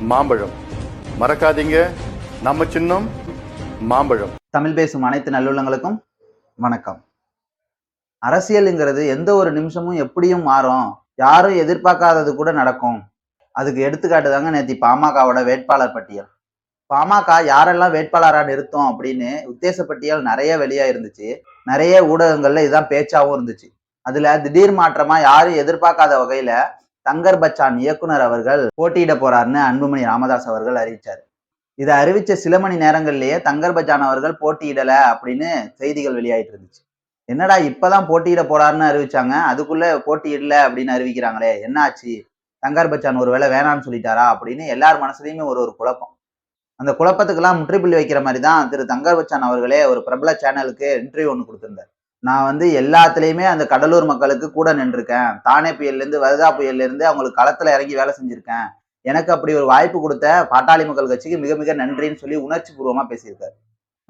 மாம்பழம். மறக்காதீங்க. நம்ம சின்னம் மாம்பழம். தமிழ் பேசும் அனைத்து நல்லுள்ளங்களுக்கும் வணக்கம். அரசியலுங்கிறது எந்த ஒரு நிமிஷமும் எப்படியும் மாறும். யாரும் எதிர்பார்க்காதது கூட நடக்கும். அதுக்கு எடுத்துக்காட்டு தாங்க நேத்தி பாமகவோட வேட்பாளர் பட்டியல். பாமக யாரெல்லாம் வேட்பாளராக நிறுத்தம் அப்படின்னு உத்தேச பட்டியல் நிறைய வெளியா இருந்துச்சு. நிறைய ஊடகங்கள்ல இதுதான் பேச்சாவும் இருந்துச்சு. அதுல திடீர் மாற்றமா யாரும் எதிர்பார்க்காத வகையில தங்கர் பச்சான் இயக்குனர் அவர்கள் போட்டியிட போறாருன்னு அன்புமணி ராமதாஸ் அவர்கள் அறிவித்தார் இதை அறிவிச்ச சில மணி நேரங்கள்லயே தங்கர் பச்சான் அவர்கள் போட்டியிடல அப்படின்னு செய்திகள் வெளியாயிட்டு இருந்துச்சு. என்னடா இப்பதான் போட்டியிட போறாருன்னு அறிவிச்சாங்க அதுக்குள்ள போட்டியிடல அப்படின்னு அறிவிக்கிறாங்களே என்னாச்சு? தங்கர் பச்சான் ஒருவேளை வேணான்னு சொல்லிட்டாரா அப்படின்னு எல்லார் மனசுலயுமே ஒரு ஒரு குழப்பம். அந்த குழப்பத்துக்கெல்லாம் முற்றுப்புள்ளி வைக்கிற மாதிரி தான் திரு தங்கர் பச்சான் அவர்களே ஒரு பிரபல சேனலுக்கு இன்டர்வியூ ஒன்று கொடுத்திருந்தார். நான் வந்து எல்லாத்துலேயுமே அந்த கடலூர் மக்களுக்கு கூட நின்றுருக்கேன். தானே புயல்லேருந்து வருதா புயல்லேருந்து அவங்களுக்கு களத்தில் இறங்கி வேலை செஞ்சுருக்கேன். எனக்கு அப்படி ஒரு வாய்ப்பு கொடுத்த பாட்டாளி மக்கள் கட்சிக்கு மிக மிக நன்றின்னு சொல்லி உணர்ச்சி பூர்வமாக பேசியிருக்காரு.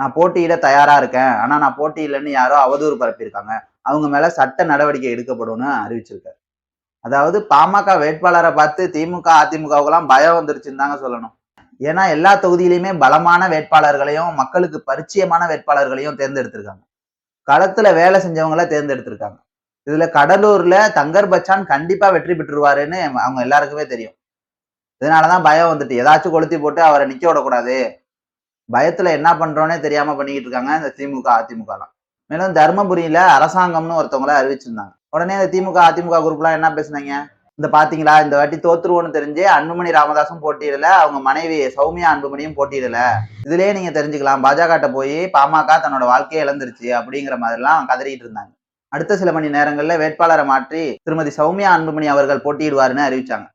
நான் போட்டியிட தயாராக இருக்கேன். ஆனால் நான் போட்டியிடலன்னு யாரோ அவதூறு பரப்பியிருக்காங்க. அவங்க மேலே சட்ட நடவடிக்கை எடுக்கப்படும்னு அறிவிச்சிருக்காரு. அதாவது பாமக வேட்பாளரை பார்த்து திமுக அதிமுகவுக்கெல்லாம் பயம் வந்துருச்சுன்னு தாங்க சொல்லணும். ஏன்னா எல்லா தொகுதியிலையுமே பலமான வேட்பாளர்களையும் மக்களுக்கு பரிச்சயமான வேட்பாளர்களையும் தேர்ந்தெடுத்திருக்காங்க. களத்துல வேலை செஞ்சவங்கள தேர்ந்தெடுத்திருக்காங்க. இதுல கடலூர்ல தங்கர் பச்சான் கண்டிப்பா வெற்றி பெற்றுருவாருன்னு அவங்க எல்லாருக்குமே தெரியும். இதனாலதான் பயம் வந்துட்டு ஏதாச்சும் கொளுத்தி போட்டு அவரை நிக்க விடக்கூடாது. பயத்துல என்ன பண்றோன்னே தெரியாம பண்ணிக்கிட்டு இருக்காங்க இந்த திமுக அதிமுகலாம். மேலும் தர்மபுரியில அரசாங்கம்னு ஒருத்தவங்கள அறிவிச்சிருந்தாங்க. உடனே இந்த திமுக அதிமுக குரூப்லாம் என்ன பேசுனாங்க? இந்த பாத்தீங்களா இந்த வாட்டி தோத்துருவோன்னு தெரிஞ்சு அன்புமணி ராமதாசும் போட்டியிடல அவங்க மனைவி சௌமியா அன்புமணியும் போட்டியிடல. இதுலயே நீங்க தெரிஞ்சுக்கலாம் பாஜகட்ட போய் பாமக தன்னோட வாழ்க்கையை இழந்துருச்சு அப்படிங்கிற மாதிரிலாம் கதறிட்டு இருந்தாங்க. அடுத்த சில மணி நேரங்களில் வேட்பாளரை மாற்றி திருமதி சௌமியா அன்புமணி அவர்கள் போட்டியிடுவாருன்னு அறிவிச்சாங்க.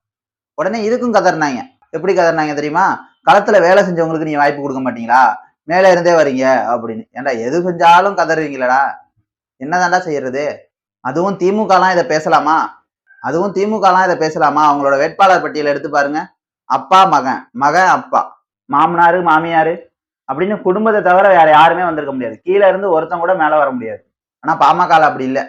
உடனே இதுக்கும் கதறினாங்க. எப்படி கதறினாங்க தெரியுமா? களத்துல வேலை செஞ்சவங்களுக்கு நீங்க வாய்ப்பு கொடுக்க மாட்டீங்களா? மேல இருந்தே வரீங்க அப்படின்னு. ஏன்டா எது செஞ்சாலும் கதறுவீங்களடா என்னதான்டா செய்யறது? அதுவும் திமுகலாம் இதை பேசலாமா? அதுவும் திமுகலாம் இதை பேசலாமா? அவங்களோட வேட்பாளர் பட்டியலை எடுத்து பாருங்க. அப்பா மகன். மகன் அப்பா. மாமனாரு மாமியாரு அப்படின்னு குடும்பத்தை தவிர வேற யாருமே வந்திருக்க முடியாது. கீழே இருந்து ஒருத்தன் கூட மேல வர முடியாது. ஆனா பாமகல அப்படி இல்லை.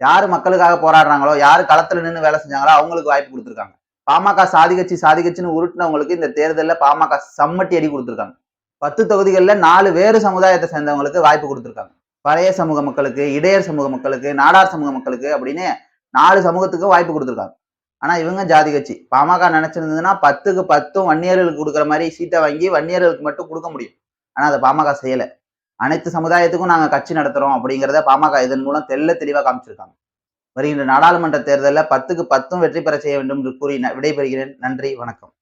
யாரு மக்களுக்காக போராடுறாங்களோ யார் களத்துல நின்று வேலை செஞ்சாங்களோ அவங்களுக்கு வாய்ப்பு கொடுத்துருக்காங்க. பாமக சாதி கட்சி சாதி கட்சின்னு உருட்டினவங்களுக்கு இந்த தேர்தலில் பாமக சம்மட்டி அடி கொடுத்துருக்காங்க. பத்து தொகுதிகளில் நாலு வேறு சமுதாயத்தை சேர்ந்தவங்களுக்கு வாய்ப்பு கொடுத்துருக்காங்க. பழைய சமூக மக்களுக்கு இடையர் சமூக மக்களுக்கு நாடார் சமூக மக்களுக்கு அப்படின்னு நாலு சமூகத்துக்கு வாய்ப்பு கொடுத்துருக்காங்க. ஆனா இவங்க ஜாதி கட்சி. பாமக நினைச்சிருந்ததுன்னா பத்துக்கு பத்தும் வன்னியர்களுக்கு கொடுக்குற மாதிரி சீட்டை வாங்கி வன்னியர்களுக்கு மட்டும் கொடுக்க முடியும். ஆனா அதை பாமக செய்யல. அனைத்து சமுதாயத்துக்கும் நாங்க கட்சி நடத்துறோம் அப்படிங்கிறத பாமக இதன் மூலம் தெல்ல தெளிவா காமிச்சிருக்காங்க. வருகின்ற நாடாளுமன்ற தேர்தலில் பத்துக்கு பத்தும் வெற்றி பெற செய்ய வேண்டும் என்று கூறி விடைபெறுகிறேன். நன்றி வணக்கம்.